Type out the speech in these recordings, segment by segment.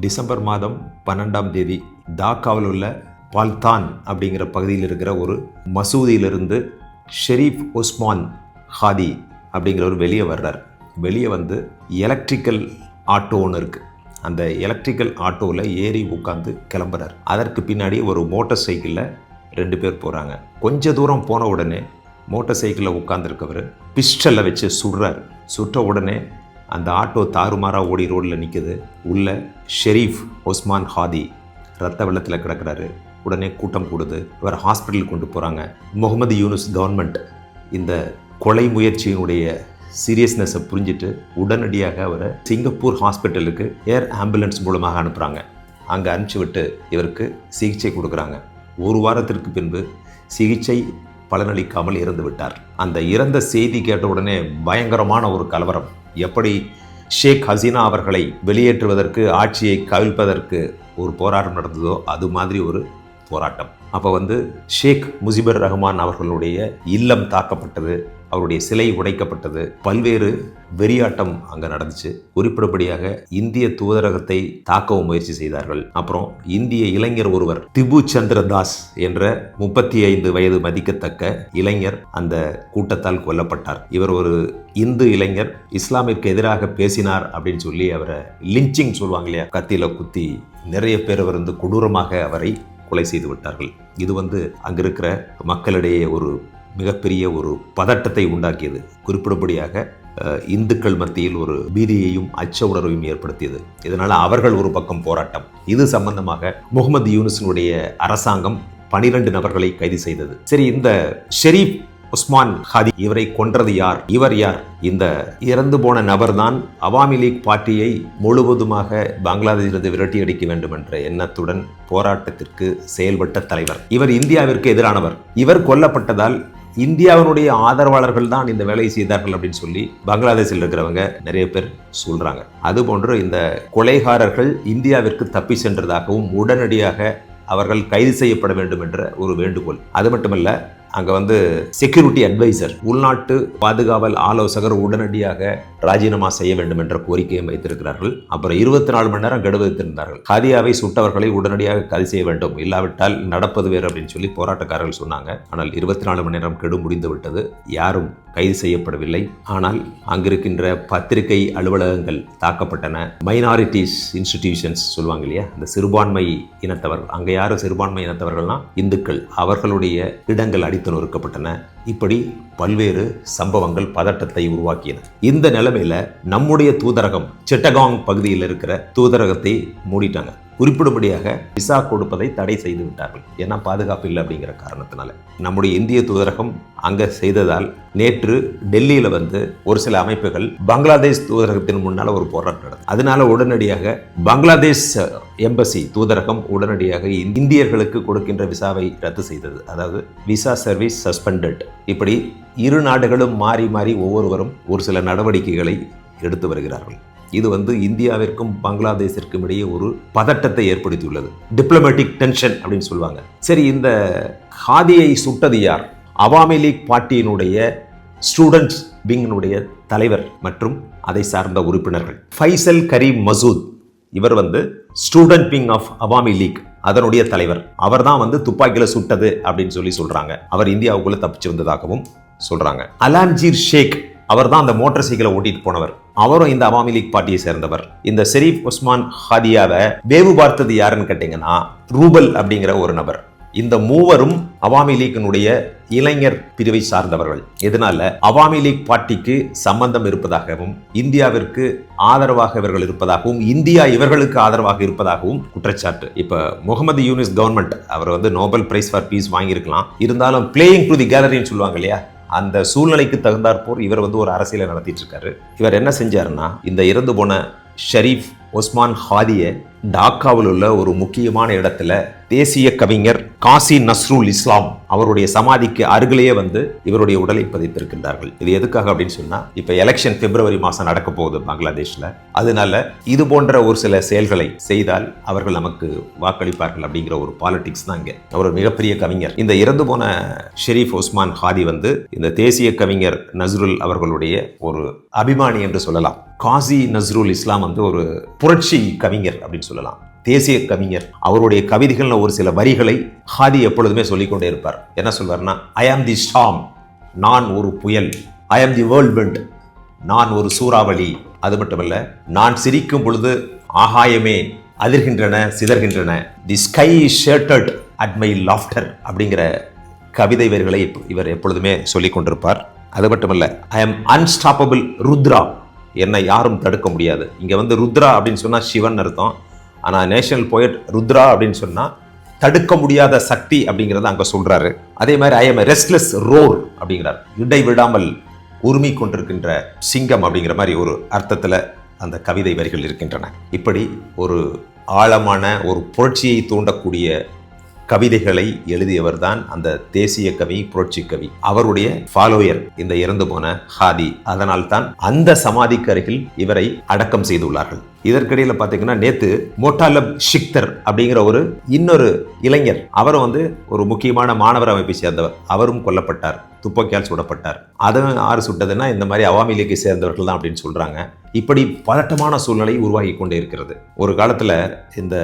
December மாதம் பன்னெண்டாம் தேதி தாக்காவில் உள்ள பால்தான் அப்படிங்கிற பகுதியில் இருக்கிற ஒரு மசூதியிலிருந்து ஷெரீப் உஸ்மான் ஹாதி அப்படிங்கிறவர் வெளியே வர்றார். வெளியே வந்து எலக்ட்ரிக்கல் ஆட்டோ ஒன்று இருக்குது அந்த எலக்ட்ரிக்கல் ஆட்டோவில் ஏறி உட்காந்து கிளம்புறார். அதற்கு பின்னாடி ஒரு மோட்டார் சைக்கிளில் ரெண்டு பேர் போகிறாங்க கொஞ்ச தூரம் போன உடனே மோட்டார் சைக்கிளில் உட்காந்துருக்கவர் பிஸ்டலில் வச்சு சுடுறார். சுட்ட உடனே அந்த ஆட்டோ தாறுமாறாக ஓடி ரோடில் நிற்குது உள்ள ஷெரீஃப் ஒஸ்மான் ஹாதி ரத்த வெள்ளத்தில் கிடக்கிறாரு. உடனே கூட்டம் கூடுது. இவர் ஹாஸ்பிட்டலுக்கு கொண்டு போகிறாங்க முகமது யூனுஸ் கவர்மெண்ட் இந்த கொலை முயற்சியினுடைய சீரியஸ்னஸை புரிஞ்சுட்டு உடனடியாக அவரை சிங்கப்பூர் ஹாஸ்பிட்டலுக்கு ஏர் ஆம்புலன்ஸ் மூலமாக அனுப்புகிறாங்க அங்கே அனுப்பிச்சி விட்டு இவருக்கு சிகிச்சை கொடுக்குறாங்க. ஒரு வாரத்திற்கு பின்பு சிகிச்சை பலனளிக்காமல் இறந்து விட்டார். அந்த இறந்த செய்தி கேட்ட உடனே பயங்கரமான ஒரு கலவரம். எப்படி ஷேக் ஹசீனா அவர்களை வெளியேற்றுவதற்கு ஆட்சியை கவிழ்ப்பதற்கு ஒரு போராட்டம் நடந்ததோ அது மாதிரி ஒரு போராட்டம். அப்போ வந்து ஷேக் முஜிபர் ரஹ்மான் அவர்களுடைய இல்லம் தாக்கப்பட்டது அவருடைய சிலை உடைக்கப்பட்டது பல்வேறு வெறியாட்டம் அங்கே நடந்துச்சு. குறிப்பிடப்படியாக இந்திய தூதரகத்தை தாக்கவும் முயற்சி செய்தார்கள். அப்புறம் இந்திய இளைஞர் ஒருவர் திபு சந்திர தாஸ் என்ற முப்பத்தி ஐந்து வயது மதிக்கத்தக்க இளைஞர் அந்த கூட்டத்தால் கொல்லப்பட்டார். இவர் ஒரு இந்து இளைஞர் இஸ்லாமிற்கு எதிராக பேசினார் அப்படின்னு சொல்லி அவரை லிஞ்சிங் சொல்லுவாங்க இல்லையா கத்தியில குத்தி நிறைய பேர் அவர் வந்து கொடூரமாக அவரை கொலை செய்து விட்டார்கள். இது வந்து அங்கிருக்கிற மக்களிடையே ஒரு மிகப்பெரிய ஒரு பதட்டத்தை உண்டாக்கியது. குறிப்பிடபடியாக இந்துக்கள் மத்தியில் ஒரு பீதியையும் அச்ச உணர்வையும் ஏற்படுத்தியது. இதனால் அவர்கள் ஒரு பக்கம் போராட்டம். இது சம்பந்தமாக முகமது யூனுஸினுடைய அரசாங்கம் பனிரெண்டு நபர்களை கைது செய்தது. சரி இந்த ஷெரீப் உஸ்மான் ஹாதி இவரை கொன்றது யார்? இவர் யார்? இந்த இறந்து போன நபர்தான் அவாமி லீக் பார்ட்டியை முழுவதுமாக பங்களாதேஷிலிருந்து விரட்டி அடிக்க வேண்டும் என்ற எண்ணத்துடன் போராட்டத்திற்கு செயல்பட்ட தலைவர். இவர் இந்தியாவிற்கு எதிரானவர். இவர் கொல்லப்பட்டதால் இந்தியாவினுடைய ஆதரவாளர்கள் தான் இந்த வேலையை செய்தார்கள் அப்படின்னு சொல்லி பங்களாதேஷில் இருக்கிறவங்க நிறைய பேர் சொல்றாங்க. அதுபோன்று இந்த கொலைகாரர்கள் இந்தியாவிற்கு தப்பி சென்றதாகவும் உடனடியாக அவர்கள் கைது செய்யப்பட வேண்டும் என்ற ஒரு வேண்டுகோள். அது மட்டுமல்ல அங்கே வந்து செக்யூரிட்டி அட்வைசர் உள்நாட்டு பாதுகாவல் ஆலோசகர் உடனடியாக ராஜினாமா செய்ய வேண்டும் என்ற கோரிக்கையும் வைத்திருக்கிறார்கள். அப்புறம் இருபத்தி நாலு மணி நேரம் கெடு வைத்திருந்தார்கள். ஹாதியாவை சுட்டவர்களை உடனடியாக கைது செய்ய வேண்டும். இல்லாவிட்டால் நடப்பது வேறு அப்படின்னு சொல்லி போராட்டக்காரர்கள் சொன்னாங்க. ஆனால் இருபத்தி நாலு மணி நேரம் கெடு முடிந்து விட்டது. யாரும் கைது செய்யப்படவில்லை. ஆனால் அங்கிருக்கின்ற பத்திரிகை அலுவலகங்கள் தாக்கப்பட்டன. மைனாரிட்டிஸ் இன்ஸ்டிடியூஷன்ஸ் சொல்லுவாங்க இல்லையா? அந்த சிறுபான்மை இனத்தவர் அங்கே யாரும் சிறுபான்மை இனத்தவர்கள்னா? இந்துக்கள். அவர்களுடைய இடங்கள் அடித்து நொறுக்கப்பட்டன. இப்படி பல்வேறு சம்பவங்கள் பதட்டத்தை உருவாக்கியன. இந்த நிலைமையில நம்முடைய தூதரகம் சிட்டகாங் பகுதியில் இருக்கிற தூதரகத்தை மூடிட்டாங்க. குறிப்பிடும்படியாக விசா கொடுப்பதை தடை செய்து விட்டார்கள். ஏன்னா பாதுகாப்பு இல்லை அப்படிங்கிற காரணத்தினால. நம்முடைய இந்திய தூதரகம் அங்கே செய்ததால் நேற்று டெல்லியில் வந்து ஒரு சில அமைப்புகள் பங்களாதேஷ் தூதரகத்தின் முன்னால் ஒரு போராட்டம் நடந்தது. அதனால உடனடியாக பங்களாதேஷ் எம்பசி தூதரகம் உடனடியாக இந்தியர்களுக்கு கொடுக்கின்ற விசாவை ரத்து செய்தது. அதாவது விசா சர்வீஸ் சஸ்பெண்டட். இப்படி இரு நாடுகளும் மாறி மாறி ஒவ்வொருவரும் ஒரு சில நடவடிக்கைகளை எடுத்து வருகிறார்கள். இது வந்து இந்தியாவிற்கும் பங்களாதேஷிற்கும் இடையே ஒரு பதட்டத்தை ஏற்படுத்தியுள்ளது. டிப்ளமேட்டிக் டென்ஷன் அப்படின்னு சொல்லுவாங்க. சரி இந்த ஹாதியை சுட்டது யார்? அவாமி லீக் பார்ட்டியினுடைய ஸ்டூடெண்ட்ஸ் விங்கினுடைய தலைவர் மற்றும் அதை சார்ந்த உறுப்பினர்கள். ஃபைசல் கரீம் மசூத் இவர் வந்து student wing of Awami League அதனுடைய தலைவர். அவர் தான் வந்து துப்பாக்கியில் சுட்டது அப்படின்னு சொல்லி சொல்கிறாங்க அவர் இந்தியாவுக்குள்ளே தப்பிச்சு வந்ததாகவும் சொல்கிறாங்க அலான்ஜீர் ஷேக் அவர் தான் அந்த மோட்டார் சைக்கிளை ஓட்டிட்டு போனவர். அவரும் இந்த அவாமி லீக் பார்ட்டியை சேர்ந்தவர். இந்த ஷெரீப் உஸ்மான் ஹாதியாவை வேவு பார்த்தது யாருன்னு கேட்டீங்கன்னா ரூபல் அப்படிங்கிற ஒரு நபர். இந்த மூவரும் அவாமி லீக்கினுடைய இளைஞர் பிரிவை சார்ந்தவர்கள். இதனால அவாமி லீக் பார்ட்டிக்கு சம்பந்தம் இருப்பதாகவும் இந்தியாவிற்கு ஆதரவாக இவர்கள் இருப்பதாகவும் இந்தியா இவர்களுக்கு ஆதரவாக இருப்பதாகவும் குற்றச்சாட்டு. இப்ப முகமது யூனிஸ் கவர்மெண்ட் அவர் வந்து நோபல் பிரைஸ் ஃபார் பீஸ் வாங்கியிருக்கலாம். இருந்தாலும் பிளேயிங் டு தி கேலரின்னு சொல்லுவாங்க இல்லையா? அந்த சூழ்நிலைக்கு தகுந்தாற்போர் இவர் வந்து ஒரு அரசியலை நடத்திட்டு இருக்காரு. இவர் என்ன செஞ்சாருன்னா இந்த இறந்து போன ஷரீஃப் ஒஸ்மான் ஹாதியை டாக்காவில் உள்ள ஒரு முக்கியமான இடத்துல தேசிய கவிஞர் காசி நஸ்ருல் இஸ்லாம் அவருடைய சமாதிக்கு அருகிலேயே வந்து இவருடைய உடலை பதித்திருக்கின்றார்கள். இது எதுக்காக அப்படின்னு சொன்னா இப்ப எலெக்ஷன் பிப்ரவரி மாசம் நடக்க போகுது பங்களாதேஷ்ல. அதனால இது போன்ற ஒரு சில செயல்களை செய்தால் அவர்கள் நமக்கு வாக்களிப்பார்கள் அப்படிங்கிற ஒரு பாலிடிக்ஸ் தான் இங்க. அவர் மிகப்பெரிய கவிஞர். இந்த இறந்து போன ஷெரீப் உஸ்மான் ஹாதி வந்து இந்த தேசிய கவிஞர் நஸ்ருல் அவர்களுடைய ஒரு அபிமானி என்று சொல்லலாம். காசி நஸ்ருல் இஸ்லாம் வந்து ஒரு புரட்சி கவிஞர் அப்படின்னு சொல்லலாம். தேசிய கவிஞர். அவருடைய கவிதைகள்ல ஒரு சில வரிகளை ஹாதி எப்பொழுதுமே சொல்லிக்கொண்டே இருப்பார். என்ன சொல்வார்னா ஐ ஆம் தி ஸ்டாம் நான் ஒரு புயல். ஐ ஆம் தி வேர்ல்ட் விண்ட் நான் ஒரு சூறாவளி. அது மட்டுமல்ல நான் சிரிக்கும் பொழுது ஆகாயமே அதிர்கின்றன சிதறுகின்றன. The sky shattered at my laughter அப்படிங்கிற கவிதை வரிகளை இவர் எப்பொழுதுமே சொல்லிக் கொண்டிருப்பார் அது மட்டுமல்ல ஐ எம் அன்ஸ்டாப்பபிள் ருத்ரா. என்னை யாரும் தடுக்க முடியாது. இங்க வந்து ருத்ரா அப்படின்னு சொன்னா சிவன் அர்த்தம். ஆனால் நேஷனல் போயட் ருத்ரா அப்படின்னு சொன்னால் தடுக்க முடியாத சக்தி அப்படிங்கிறத அங்கே சொல்கிறாரு அதே மாதிரி ஐ எம் ரெஸ்ட்லெஸ் ரோர் அப்படிங்கிறார். இடைவிடாமல் உரிமை கொண்டிருக்கின்ற சிங்கம் அப்படிங்கிற மாதிரி ஒரு அர்த்தத்தில் அந்த கவிதை வரிகள் இருக்கின்றன. இப்படி ஒரு ஆழமான ஒரு புரட்சியை தூண்டக்கூடிய கவிதைகளை எழுதியவர் தான் அந்த தேசிய கவி புரட்சி கவி. அவருடைய ஃபாலோயர் இந்த இறந்து போன ஹாதி. அதனால் தான் அந்த சமாதிக்கு அருகில் இவரை அடக்கம் செய்துள்ளார்கள். இதற்கிடையில பாத்தீங்கன்னா நேத்து மோட்டாலப் ஷிக்தர் அப்படிங்கிற ஒரு இன்னொரு இளைஞர் அவரும் வந்து ஒரு முக்கியமான மாணவர் அமைப்பை சேர்ந்தவர். அவரும் கொல்லப்பட்டார் துப்பாக்கியால் சுடப்பட்டார். அதுவும் ஆறு சுட்டதுன்னா இந்த மாதிரி அவாமி லீக்கை சேர்ந்தவர்கள் தான் அப்படின்னு சொல்றாங்க. இப்படி பதட்டமான சூழ்நிலை உருவாகி கொண்டே இருக்கிறது. ஒரு காலத்துல இந்த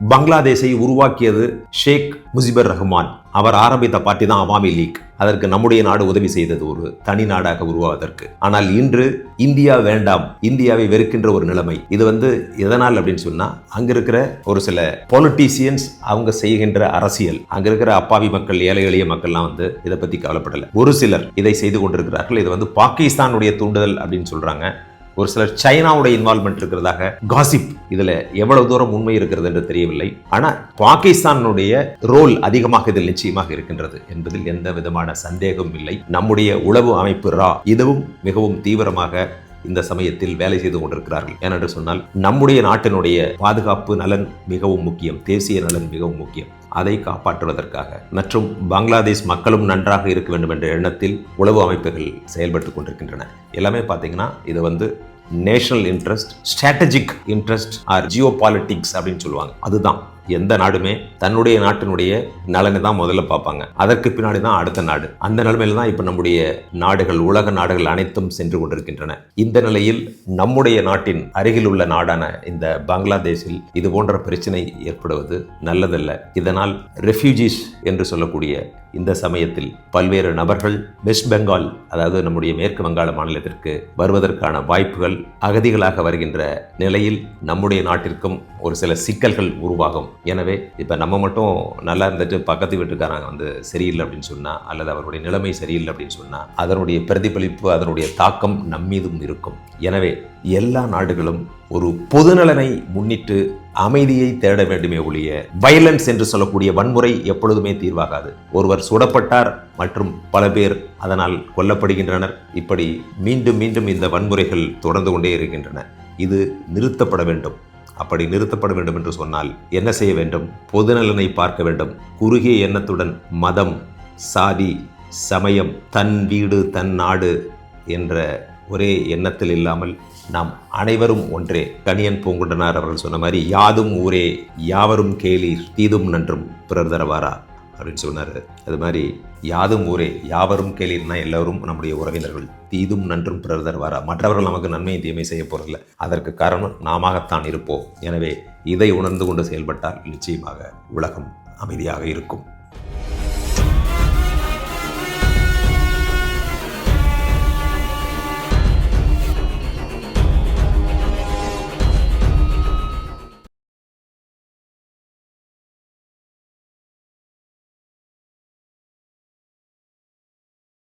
பங்களாதேஷை உருவாக்கியது ஷேக் முஜிபர் ரஹ்மான். அவர் ஆரம்பித்த பார்ட்டி தான் அவாமி லீக். அதற்கு நம்முடைய நாடு உதவி செய்தது ஒரு தனி நாடாக உருவாவதற்கு. ஆனால் இன்று இந்தியா வேண்டாம். இந்தியாவை வெறுக்கின்ற ஒரு நிலைமை. இது வந்து எதனால் அப்படின்னு சொன்னா அங்க இருக்கிற ஒரு சில பொலிட்டீசியன்ஸ் அவங்க செய்கின்ற அரசியல். அங்க இருக்கிற அப்பாவி மக்கள் ஏழை எளிய மக்கள்லாம் வந்து இதை பத்தி கவலைப்படல. ஒரு சிலர் இதை செய்து கொண்டிருக்கிறார்கள். இது வந்து பாகிஸ்தானுடைய தூண்டுதல் அப்படின்னு சொல்றாங்க. ஒரு சிலர் சைனாவுடைய இன்வால்மெண்ட் இருக்கிறதாக காசிப் இதுல எவ்வளவு தூரம் உண்மை இருக்கிறது என்று தெரியவில்லை. ஆனால் பாகிஸ்தானுடைய ரோல் அதிகமாக இதில் நிச்சயமாக இருக்கின்றது என்பதில் எந்த விதமான சந்தேகமும் இல்லை. நம்முடைய உளவு அமைப்பு ரா இதுவும் மிகவும் தீவிரமாக இந்த சமயத்தில் வேலை செய்து கொண்டிருக்கிறார்கள். ஏனென்று சொன்னால் நம்முடைய நாட்டினுடைய பாதுகாப்பு நலன் மிகவும் முக்கியம் தேசிய நலன் மிகவும் முக்கியம். அதை காப்பாற்றுவதற்காக. மற்றும் பங்களாதேஷ் மக்களும் நன்றாக இருக்க வேண்டும் என்ற எண்ணத்தில் உளவு அமைப்புகள் செயல்பட்டு கொண்டிருக்கின்றன. எல்லாமே பார்த்தீங்கன்னா இது வந்து national interest strategic interest or geopolitics அப்படின்னு சொல்லுவாங்க. அதுதான். எந்த நாடுமே தன்னுடைய நாட்டினுடைய நலனை தான் முதல்ல பார்ப்பாங்க. அதற்கு பின்னாடி தான் அடுத்த நாடு. அந்த நிலைமையில தான் இப்போ நம்முடைய நாடுகள் உலக நாடுகள் அனைத்தும் சென்று கொண்டிருக்கின்றன. இந்த நிலையில் நம்முடைய நாட்டின் அருகில் உள்ள நாடான இந்த பங்களாதேஷில் இது போன்ற பிரச்சனை ஏற்படுவது நல்லதல்ல. இதனால் ரெஃப்யூஜிஸ் என்று சொல்லக்கூடிய இந்த சமயத்தில் பல்வேறு நபர்கள் வெஸ்ட் பெங்கால் அதாவது நம்முடைய மேற்கு வங்காள மாநிலத்திற்கு வருவதற்கான வாய்ப்புகள் அகதிகளாக வருகின்ற நிலையில் நம்முடைய நாட்டிற்கும் ஒரு சில சிக்கல்கள் உருவாகும். எனவே இப்போ நம்ம மட்டும் நல்லா இருந்துட்டு பக்கத்து வீட்டுக்காரங்க வந்து சரியில்லை அப்படின்னு சொன்னால் அல்லது அவருடைய நிலைமை சரியில்லை அப்படின்னு சொன்னால் அதனுடைய பிரதிபலிப்பு அதனுடைய தாக்கம் நம்மீதும் இருக்கும். எனவே எல்லா நாடுகளும் ஒரு பொதுநலனை முன்னிட்டு அமைதியை தேட வேண்டுமே ஒழிய வயலன்ஸ் என்று சொல்லக்கூடிய வன்முறை எப்பொழுதுமே தீர்வாகாது. ஒருவர் சுடப்பட்டார் மற்றும் பல பேர் அதனால் கொல்லப்படுகின்றனர். இப்படி மீண்டும் மீண்டும் இந்த வன்முறைகள் தொடர்ந்து கொண்டே இருக்கின்றன. இது நிறுத்தப்பட வேண்டும். அப்படி நிறுத்தப்பட வேண்டும் என்று சொன்னால் என்ன செய்ய வேண்டும்? பொதுநலனை பார்க்க வேண்டும். குறுகிய எண்ணத்துடன் மதம் சாதி சமயம் தன் வீடு தன் நாடு என்ற ஒரே எண்ணத்தில் இல்லாமல் நாம் அனைவரும் ஒன்றே. கணியன் பூங்குண்டனார் அவர்கள் சொன்ன மாதிரி யாதும் ஊரே யாவரும் கேளீர் தீதும் நன்றும் பிறர் தரவாரா? அப்படின்னு சொன்னார். அது மாதிரி யாதும் ஊரே யாவரும் கேளீர்னா எல்லோரும் நம்முடைய உறவினர்கள் தீதும் நன்றும் பிறர் தருவாரா மற்றவர்கள் நமக்கு நன்மை தீமை செய்ய போகிறதில்ல அதற்கு காரணம் நாமத்தான் இருப்போம். எனவே இதை உணர்ந்து கொண்டு செயல்பட்டால் நிச்சயமாக உலகம் அமைதியாக இருக்கும்.